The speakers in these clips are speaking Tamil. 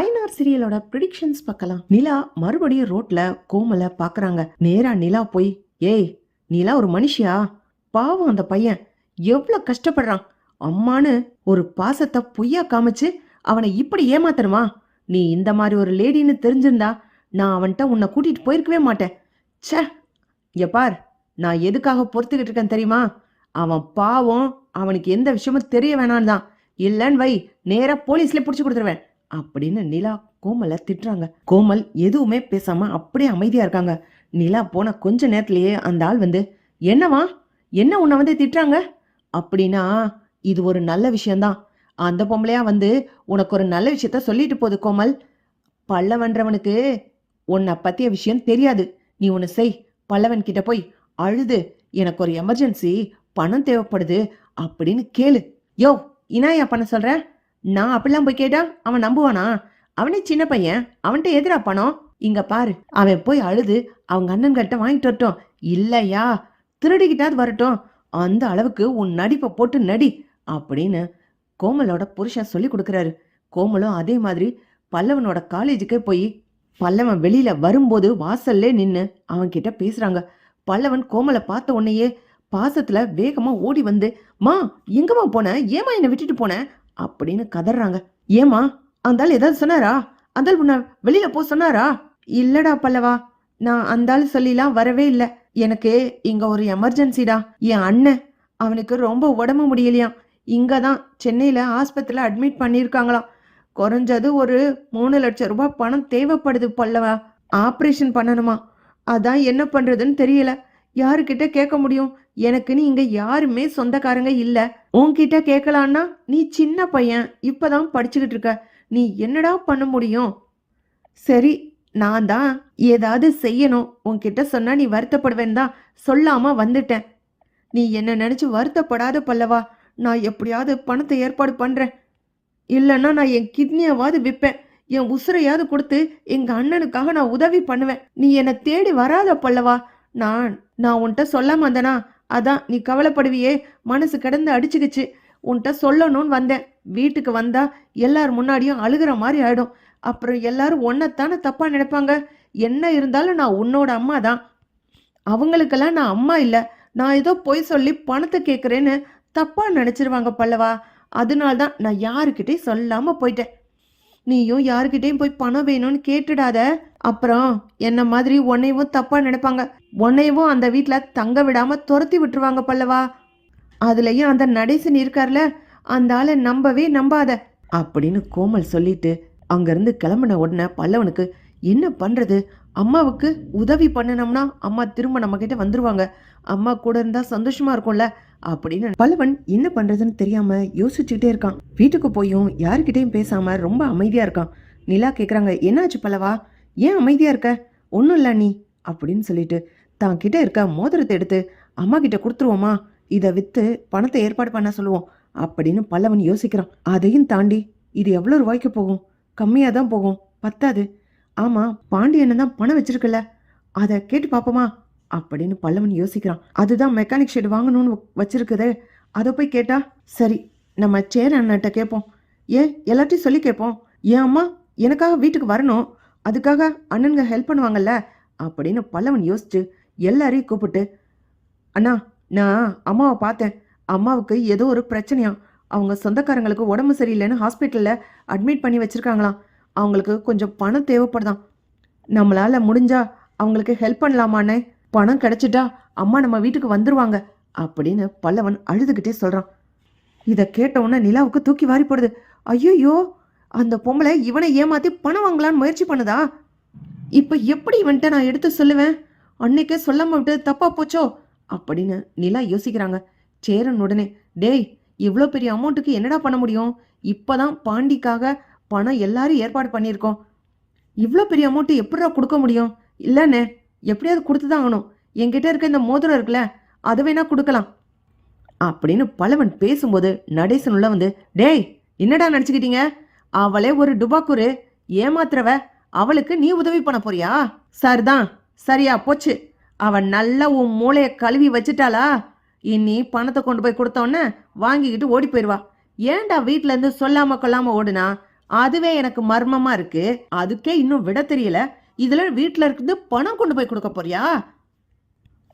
ஐநார் சீரியலோட ப்ரிடிக்ஷன்ஸ் பார்க்கலாம். நிலா மறுபடியும் ரோட்ல கோமல பாக்குறாங்க நேரா நிலா போய் ஏய் நிலா ஒரு மனுஷியா? பாவம் அந்த பையன். எவ்வளவு கஷ்டப்படுறான். அம்மான்னு ஒரு பாசத்தை பொய்யா காமிச்சு அவனை இப்படி ஏமாத்தணுமா? நீ இந்த மாதிரி ஒரு லேடின்னு தெரிஞ்சிருந்தா நான் அவன்கிட்ட உன்னை கூட்டிட்டு போயிருக்கவே மாட்டேன். ச்சே! எப்பார் பார் நான் எதுக்காக பொறுத்துக்கிட்டு இருக்கேன் தெரியுமா? அவன் பாவம் அவனுக்கு எந்த விஷயமும் தெரிய வேணான்னு தான் இல்லைன்னு வை நேராக போலீஸ்ல பிடிச்சி கொடுத்துருவேன். அப்படின்னு நிலா கோமலை திட்டுறாங்க. கோமல் எதுவுமே பேசாம அப்படியே அமைதியா இருக்காங்க. நிலா போன கொஞ்ச நேரத்திலேயே அந்த ஆள் வந்து என்னவா என்ன உன்னை வந்து திட்டுறாங்க? அப்படின்னா இது ஒரு நல்ல விஷயம்தான். அந்த பொம்பளையா வந்து உனக்கு ஒரு நல்ல விஷயத்த சொல்லிட்டு போகுது கோமல். பல்லவன்றவனுக்கு உன்னை பத்திய விஷயம் தெரியாது. நீ ஒன்று செய். பல்லவன் கிட்ட போய் அழுது. எனக்கு ஒரு எமர்ஜென்சி பணம் தேவைப்படுது அப்படின்னு கேளு. யோ இனாயா பண்ண சொல்கிறேன் நான் அப்படிலாம் போய் கேட்டா அவன் நம்புவானா? அவனே சின்ன பையன். அவன்கிட்ட எதிரா பணம்? இங்க பாரு. அவன் போய் அழுது. அவங்க அண்ணன்கிட்ட வாங்கிட்டு வரட்டும். இல்லையா? திருடிக்கிட்டாது வரட்டும். அந்த அளவுக்கு உன் நடிப்பை போட்டு நடி அப்படின்னு கோமலோட புருஷன் சொல்லி கொடுக்குறாரு. கோமலும் அதே மாதிரி பல்லவனோட காலேஜுக்கே போய் பல்லவன் வெளியில வரும்போது வாசல்லே நின்று அவன் கிட்ட பேசுறாங்க. பல்லவன் கோமலை பார்த்த உடனேயே பாசத்துல வேகமா ஓடி வந்து மா எங்கம்மா போன? ஏமா என்னை விட்டுட்டு போன? அப்படின்னு கதறாங்க. ஏமா அந்தாள் ஏதாவது சொன்னாரா? அந்தாள் உன்னை வெளியில போ சொன்னாரா? இல்லடா பல்லவா நான் அந்தாள் சொல்லிலாம் வரவே இல்லை. எனக்கு இங்க ஒரு எமர்ஜென்சிடா என் அண்ணன் அவனுக்கு ரொம்ப உடம்பு முடியலையாம். இங்க தான் சென்னையில ஆஸ்பத்திரியில் அட்மிட் பண்ணியிருக்காங்களாம். குறைஞ்சது ஒரு மூணு லட்சம் ரூபாய் பணம் தேவைப்படுது பல்லவா. ஆப்ரேஷன் பண்ணணுமா? அதான் என்ன பண்றதுன்னு தெரியல. யாருக்கிட்ட கேட்க முடியும்? எனக்குன்னு இங்க யாருமே சொந்தக்காரங்க இல்ல. உன்கிட்ட கேட்கலான்னா நீ சின்ன பையன் இப்பதான் படிச்சுக்கிட்டு இருக்க. நீ என்னடா பண்ண முடியும்? சரி நான் தான் ஏதாவது செய்யணும். உன்கிட்ட சொன்னா நீ வருத்தப்படுவேன் தான். சொல்லாம வந்துட்டேன். நீ என்ன நினைச்சு வருத்தப்படாத பல்லவா? நான் எப்படியாவது பணத்தை ஏற்பாடு பண்றேன். இல்லைன்னா நான் என் கிட்னியாவது விற்பேன் என் உசுரையாவது கொடுத்து எங்க அண்ணனுக்காக நான் உதவி பண்ணுவேன். நீ என்னை தேடி வராத பல்லவா? நான் நான் உன்கிட்ட சொல்லாம வந்தனா அதான் நீ கவலைப்படுவியே. மனசு கிடந்து அடிச்சுக்கிச்சு. உன்கிட்ட சொல்லணும்னு வந்தேன். வீட்டுக்கு வந்தா எல்லார் முன்னாடியும் அழுகிற மாதிரி ஆயிடும். அப்புறம் எல்லாரும் ஒன்னத்தானே தப்பா நினைப்பாங்க? என்ன இருந்தாலும் நான் உன்னோட அம்மா தான். அவங்களுக்கெல்லாம் நான் அம்மா இல்லை. நான் ஏதோ பொய் சொல்லி பணத்தை கேட்குறேன்னு தப்பா நினைச்சிருவாங்க பல்லவா. அதனால்தான் நான் யாருக்கிட்டையும் சொல்லாம போயிட்டேன். நீயும் யாருக்கிட்டையும் போய் பணம் வேணும்னு கேட்டுடாத. அப்புறம் என்ன மாதிரி உன்னையும் தப்பா நினைப்பாங்க? உன்னையவும் அந்த வீட்டில் தங்க விடாம துரத்தி விட்டுருவாங்க பல்லவா அதுலயும் அந்த நடேசன் இருக்கார்ல அந்த ஆளை நம்பவே நம்பாத. அப்படின்னு கோமல் சொல்லிட்டு அங்கிருந்து கிளம்பின உடனே பல்லவனுக்கு என்ன பண்றது? அம்மாவுக்கு உதவி பண்ணினோம்னா அம்மா திரும்ப நம்ம கிட்ட வந்துருவாங்க. அம்மா கூட இருந்தா சந்தோஷமா இருக்கும்ல? அப்படின்னு பல்லவன் என்ன பண்றதுன்னு தெரியாம யோசிச்சுட்டே இருக்கான். வீட்டுக்கு போயும் யாருக்கிட்டையும் பேசாம ரொம்ப அமைதியா இருக்கான். நிலா கேக்குறாங்க என்னாச்சு பல்லவா? ஏன் அமைதியா இருக்க? ஒன்றும் இல்லை நீ அப்படின்னு சொல்லிட்டு தான் கிட்ட இருக்க மோதிரத்தை எடுத்து அம்மா கிட்ட கொடுத்துருவோமா? இதை விற்று பணத்தை ஏற்பாடு பண்ண சொல்லுவோம் அப்படின்னு பல்லவன் யோசிக்கிறான். அதையும் தாண்டி இது எவ்வளோ ரூபாய்க்கு போகும்? கம்மியாக தான் போகும். பத்தாது. ஆமாம் பாண்டியன் தான் பணம் வச்சிருக்கல அதை கேட்டு பார்ப்போமா அப்படின்னு பல்லவன் யோசிக்கிறான். அதுதான் மெக்கானிக் ஷெட் வாங்கணும்னு வச்சிருக்குதே அதை போய் கேட்டா சரி நம்ம சேர் அண்ணன்ட்ட கேட்போம். ஏன் எல்லாத்தையும் சொல்லி கேட்போம்? ஏன் அம்மா எனக்காக வீட்டுக்கு வரணும் அதுக்காக அண்ணனுங்க ஹெல்ப் பண்ணுவாங்கல்ல? அப்படின்னு பல்லவன் யோசிச்சு எல்லாரையும் கூப்பிட்டு அண்ணா நான் அம்மாவை பார்த்தேன். அம்மாவுக்கு ஏதோ ஒரு பிரச்சனையா அவங்க சொந்தக்காரங்களுக்கு உடம்பு சரியில்லைன்னு ஹாஸ்பிட்டலில் அட்மிட் பண்ணி வச்சுருக்காங்களாம். அவங்களுக்கு கொஞ்சம் பணம் தேவைப்படுதான் நம்மளால் முடிஞ்சா அவங்களுக்கு ஹெல்ப் பண்ணலாமாண்ணே பணம் கிடைச்சிட்டா அம்மா நம்ம வீட்டுக்கு வந்துருவாங்க அப்படின்னு பல்லவன் அழுதுகிட்டே சொல்கிறான் இதை கேட்டவுடனே நிலாவுக்கு தூக்கி வாரி போடுது. ஐயோ அந்த பொம்பளை இவனை ஏமாத்தி பணம் வாங்கலான்னு முயற்சி பண்ணுதா? இப்போ எப்படி இவன்கிட்ட நான் எடுத்து சொல்லுவேன்? அன்னைக்கே சொல்லாம விட்டு தப்பா போச்சோ? அப்படின்னு நிலா யோசிக்கிறாங்க. சேரன் உடனே டேய் இவ்வளோ பெரிய அமௌண்ட்டுக்கு என்னடா பண்ண முடியும்? இப்போதான் பாண்டிக்காக பணம் எல்லாரும் ஏற்பாடு பண்ணியிருக்கோம். இவ்வளோ பெரிய அமௌண்ட்டு எப்படிடா கொடுக்க முடியும்? இல்லைண்ணே எப்படியாவது கொடுத்து தான் ஆகணும். என்கிட்ட இருக்க இந்த மோதிரம் இருக்குல்ல அதை வேணா கொடுக்கலாம். அப்படின்னு பலவன் பேசும்போது நடேசன் உள்ள வந்து டேய் என்னடா நினச்சிக்கிட்டீங்க அவளே ஒரு டுபாக்குரு. ஏமாத்துறவ அவளுக்கு நீ உதவி பண்ண போறியா? சரிதான் சரியா போச்சு. அவன் நல்லா உன் மூளைய கழுவி வச்சுட்டாளா? இனி பணத்தை கொண்டு போய் கொடுத்தோன்னே வாங்கிக்கிட்டு ஓடி போயிடுவா. ஏன்டா வீட்ல இருந்து சொல்லாம கொள்ளாம ஓடுனா? அதுவே எனக்கு மர்மமா இருக்கு. அதுக்கே இன்னும் விட தெரியல. இதுல வீட்ல இருக்குது பணம் கொண்டு போய் கொடுக்க போறியா?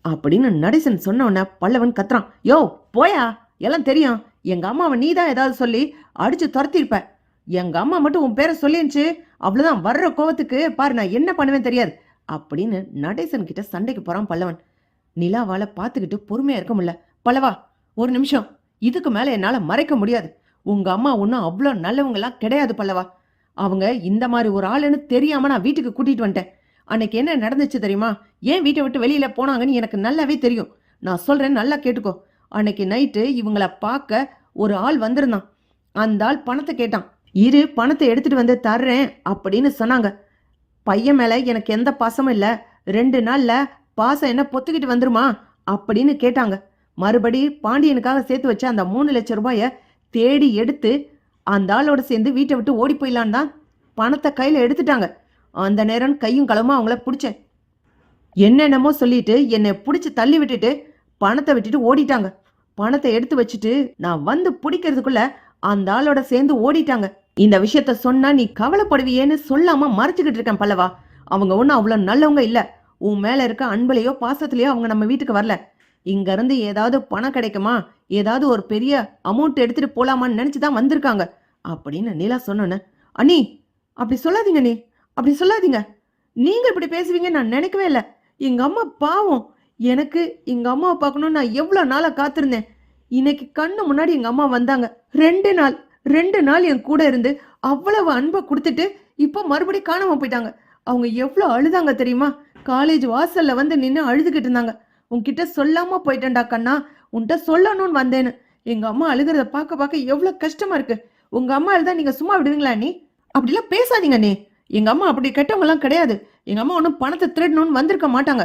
அப்படின்னு நடேசன் சொன்ன பல்லவன் கத்துறான். யோ போயா? எல்லாம் தெரியும். எங்க அம்மாவை நீ தான் ஏதாவது சொல்லி அடிச்சு துரத்திருப்ப எங்க அம்மா மட்டும் உன் பேரை சொல்லிருந்துச்சு. அவ்வளவுதான் வர்ற கோவத்துக்கு பாரு நான் என்ன பண்ணுவேன் தெரியாது. அப்படின்னு நடேசன் கிட்ட சண்டைக்கு போறான் பல்லவன். நிலாவால பார்த்துக்கிட்டு பொறுமையா இருக்க முடியல. பல்லவா ஒரு நிமிஷம். இதுக்கு மேல என்னால மறைக்க முடியாது. உங்க அம்மா ஒன்றும் அவ்வளோ நல்லவங்களாம் கிடையாது பல்லவா. அவங்க இந்த மாதிரி ஒரு ஆளுன்னு தெரியாம நான் வீட்டுக்கு கூட்டிட்டு வந்துட்டேன். அன்னைக்கு என்ன நடந்துச்சு தெரியுமா? ஏன் வீட்டை விட்டு வெளியில போனாங்கன்னு எனக்கு நல்லாவே தெரியும். நான் சொல்றேன் நல்லா கேட்டுக்கோ. அன்னைக்கு நைட்டு இவங்கள பார்க்க ஒரு ஆள் வந்திருந்தான். அந்த ஆள் பணத்தை கேட்டான். இரு பணத்தை எடுத்துட்டு வந்து தர்றேன் அப்படின்னு சொன்னாங்க. பையன் மேல எனக்கு எந்த பாசமும் இல்லை. ரெண்டு நாள்ல பாசம் என்ன பொத்துக்கிட்டு வந்துருமா அப்படின்னு கேட்டாங்க. மறுபடி பாண்டியனுக்காக சேர்த்து வச்ச அந்த மூணு லட்சம் ரூபாய தேடி எடுத்து அந்த ஆளோட சேர்ந்து வீட்டை விட்டு ஓடி போயிடலான் தான் பணத்தை கையில எடுத்துட்டாங்க. அந்த நேரம் கையும் களமா அவங்கள பிடிச்சேன் என்னென்னமோ சொல்லிட்டு என்னை பிடிச்சி தள்ளி விட்டுட்டு பணத்தை விட்டுட்டு ஓடிட்டாங்க. பணத்தை எடுத்து வச்சுட்டு நான் வந்து பிடிக்கிறதுக்குள்ள அந்த ஆளோட சேர்ந்து ஓடிட்டாங்க. இந்த விஷயத்த சொன்னா நீ கவலைப்படுவியேன்னு சொல்லாம மறைச்சுக்கிட்டு இருக்கேன் பல்லவா. அவங்க ஒன்றும் அவ்வளோ நல்லவங்க இல்லை. உன் மேல இருக்க அன்புலையோ பாசத்துலையோ அவங்க நம்ம வீட்டுக்கு வரல. இங்க இருந்து ஏதாவது பணம் கிடைக்குமா? ஏதாவது ஒரு பெரிய அமௌண்ட் எடுத்துட்டு போலாமான்னு நினைச்சு தான் வந்திருக்காங்க. அப்படின்னு நிலா சொன்னோன்னு அண்ணி அப்படி சொல்லாதீங்க நீ அப்படி சொல்லாதீங்க. நீங்க இப்படி பேசுவீங்க நான் நினைக்கவே இல்லை. எங்க அம்மா பாவம். எனக்கு எங்க அம்மாவை பார்க்கணும்னு நான் எவ்வளோ நாளாக காத்திருந்தேன். இன்னைக்கு கண்ணு முன்னாடி எங்க அம்மா வந்தாங்க. ரெண்டு நாள். ரெண்டு நாள் என் கூட இருந்து அவ்வளவு அன்பை கொடுத்துட்டு இப்போ மறுபடியும் காணாம போயிட்டாங்க. அவங்க எவ்வளோ அழுதாங்க தெரியுமா? காலேஜ் வாசல்ல வந்து நின்று அழுதுகிட்டு இருந்தாங்க. உன்கிட்ட சொல்லாம போயிட்டேன்டா கண்ணா. உன்கிட்ட சொல்லணும்னு வந்தேன்னு. எங்க அம்மா அழுகிறத பார்க்க பார்க்க எவ்வளோ கஷ்டமா இருக்கு. உங்க அம்மா அழுதா நீங்க சும்மா விடுவீங்களா நீ அப்படிலாம் பேசாதீங்க நீ எங்க அம்மா அப்படி கெட்டவங்கலாம் கிடையாது. எங்க அம்மா ஒன்றும் பணத்தை திருடணும்னு வந்திருக்க மாட்டாங்க.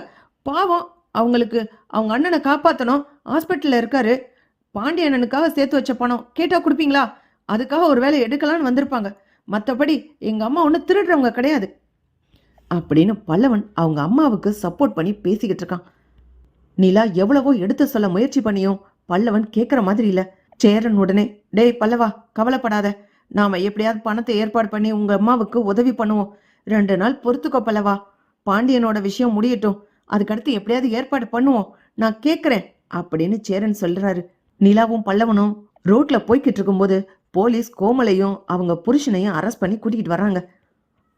பாவம் அவங்களுக்கு அவங்க அண்ணனை காப்பாற்றணும் ஹாஸ்பிட்டலில் இருக்காரு. பாண்டிய அண்ணனுக்காக சேர்த்து வச்ச பணம். கேட்டால் கொடுப்பீங்களா? அதுக்காக ஒரு வேலை எடுக்கலான்னு வந்திருப்பாங்க. மற்றபடி எங்கள் அம்மா ஒன்று திருடுறவங்க கிடையாது. அப்படின்னு பல்லவன் அவங்க அம்மாவுக்கு சப்போர்ட் பண்ணி பேசிக்கிட்டு இருக்கான். நிலா எவ்வளவோ எடுத்து சொல்ல முயற்சி பண்ணியும் பல்லவன் கேட்குற மாதிரி இல்லை. சேரன் உடனே டேய் பல்லவா கவலைப்படாத. நாம எப்படியாவது பணத்தை ஏற்பாடு பண்ணி உங்க அம்மாவுக்கு உதவி பண்ணுவோம். ரெண்டு நாள் பொறுத்துக்கோ பல்லவா. பாண்டியனோட விஷயம் முடியட்டும். அதுக்கடுத்து எப்படியாவது ஏற்பாடு பண்ணுவோம். நான் கேட்குறேன் அப்படின்னு சேரன் சொல்றாரு. நிலாவும் பல்லவனும் ரோட்ல போய்கிட்டு இருக்கும்போது போலீஸ் கோமலையும் அவங்க புருஷனையும் அரெஸ்ட் பண்ணி கூட்டிகிட்டு வராங்க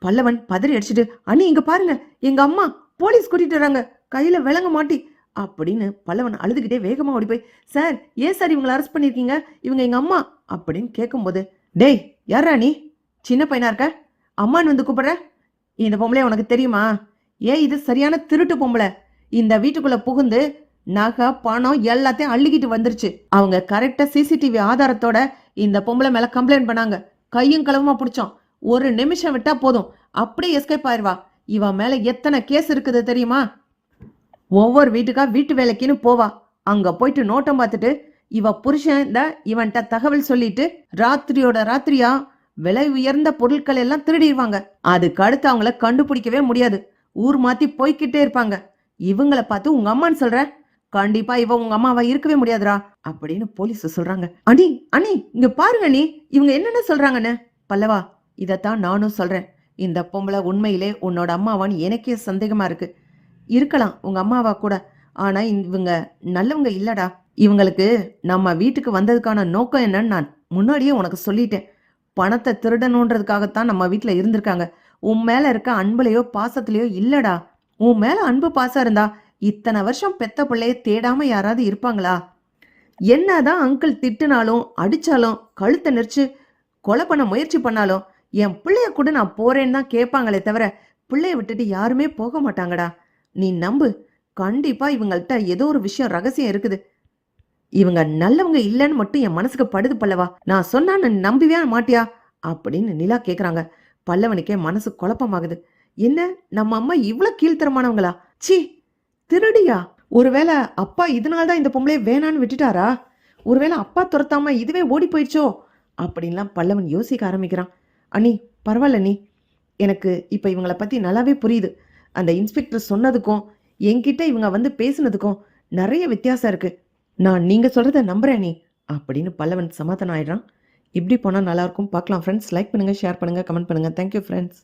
பல்லவன் பதறி அடிச்சுட்டு அண்ணி இங்க பாருங்க எங்க அம்மா போலீஸ் கூட்டிட்டு வராங்க கையில விளங்க மாட்டி அப்படின்னு பல்லவன் அழுதுகிட்டே வேகமா ஓடி போய் சார் ஏன் சார் இவங்களை அரெஸ்ட் பண்ணிருக்கீங்க? இவங்க எங்க அம்மா அப்படின்னு கேட்கும்போது டேய் யாரா நீ? சின்ன பையனா இருக்க? அம்மான்னு வந்து கூப்பிடுற? இந்த பொம்பளை உனக்கு தெரியுமா? ஏன் இது சரியான திருட்டு பொம்பளை? இந்த வீட்டுக்குள்ள புகுந்து நகை பணம் எல்லாத்தையும் அள்ளிக்கிட்டு வந்துருச்சு. அவங்க கரெக்டா சிசிடிவி ஆதாரத்தோட இந்த பொம்பளை மேல கம்ப்ளைண்ட் பண்ணாங்க. கையும் களவுமா பிடிச்சோம் ஒரு நிமிஷம் விட்டா போதும். அப்படியே எஸ்கேப் ஆயிடுவா இவ மேல எத்தனை கேஸ் இருக்குது தெரியுமா? ஒவ்வொரு வீட்டுக்கா வீட்டு வேலைக்குன்னு போவா. அங்க போயிட்டு நோட்டம் பார்த்துட்டு இவ புருஷன் இந்த இவன்கிட்ட தகவல் சொல்லிட்டு ராத்திரியோட ராத்திரியா விலை உயர்ந்த பொருட்கள் எல்லாம் திருடிடுவாங்க அதுக்கு அடுத்து அவங்கள கண்டுபிடிக்கவே முடியாது. ஊர் மாத்தி போய்க்கிட்டே இருப்பாங்க. இவங்கள பார்த்து உங்க அம்மான்னு சொல்ற கண்டிப்பா இவ உங்க அம்மாவா இருக்கவே முடியாதுடா அப்படின்னு போலீஸ் சொல்றாங்க. அண்ணி அண்ணி இங்க பாருங்க நீ இவங்க என்னென்ன சொல்றாங்கன்னு? பல்லவா இதைத்தான் நானும் சொல்றேன். இந்த பொம்பளை உண்மையிலே உன்னோட அம்மாவான்னு எனக்கே சந்தேகமா இருக்கு. இருக்கலாம் உங்க அம்மாவா கூட. ஆனா இவங்க நல்லவங்க இல்லடா. இவங்களுக்கு நம்ம வீட்டுக்கு வந்ததுக்கான நோக்கம் என்னன்னு நான் முன்னாடியே உனக்கு சொல்லிட்டேன். பணத்தை திருடணுன்றதுக்காகத்தான் நம்ம வீட்டில் இருந்திருக்காங்க. உன் மேல இருக்க அன்புலையோ பாசத்திலையோ இல்லடா. உன் மேல அன்பு பாசம் இருந்தா இத்தனை வருஷம் பெத்த பிள்ளைய தேடாம யாராவது இருப்பாங்களா? என்னதான் அங்கிள் திட்டுனாலும் அடிச்சாலும் கழுத்தை நெரிச்சு கொலை பண்ண முயற்சி பண்ணாலும் என் பிள்ளைய கூட நான் போறேன்னு தான் கேட்பாங்களே தவிர பிள்ளைய விட்டுட்டு யாருமே போக மாட்டாங்கடா. நீ நம்பு. கண்டிப்பா இவங்கள்ட்ட ஏதோ ஒரு விஷயம் ரகசியம் இருக்குது. இவங்க நல்லவங்க இல்லைன்னு மட்டும் என் மனசுக்கு படுது பல்லவா. நான் சொன்னா நீ நம்பவே மாட்டியா? அப்படின்னு நிலா கேக்குறாங்க. பல்லவனுக்கே மனசு குழப்பமாகுது. என்ன? நம்ம அம்மா இவ்வளவு கீழ்த்தரமானவங்களா? ச்சீ! திருடியா? ஒருவேளை அப்பா இதனால தான் இந்த பொம்பளையை வேணான்னு விட்டுட்டாரா? ஒருவேளை அப்பா துரத்தாம இதுவே ஓடி போயிடுச்சோ? அப்படின்லாம் பல்லவன் யோசிக்க ஆரம்பிக்கிறான். அண்ணி பரவாயில்ல நீ எனக்கு இப்போ இவங்களை பற்றி நல்லாவே புரியுது. அந்த இன்ஸ்பெக்டர் சொன்னதுக்கும் என்கிட்ட இவங்க வந்து பேசுனதுக்கும் நிறைய வித்தியாசம் இருக்குது நான் நீங்கள் சொல்கிறத நம்புகிறேன் நீ அப்படின்னு பல்லவன் சமாதானம் ஆயிடுறான். இப்படி போனால் நல்லாயிருக்கும் பார்க்கலாம் ஃப்ரெண்ட்ஸ் லைக் பண்ணுங்கள் ஷேர் பண்ணுங்கள் கமெண்ட் பண்ணுங்கள் தேங்க்யூ ஃப்ரெண்ட்ஸ்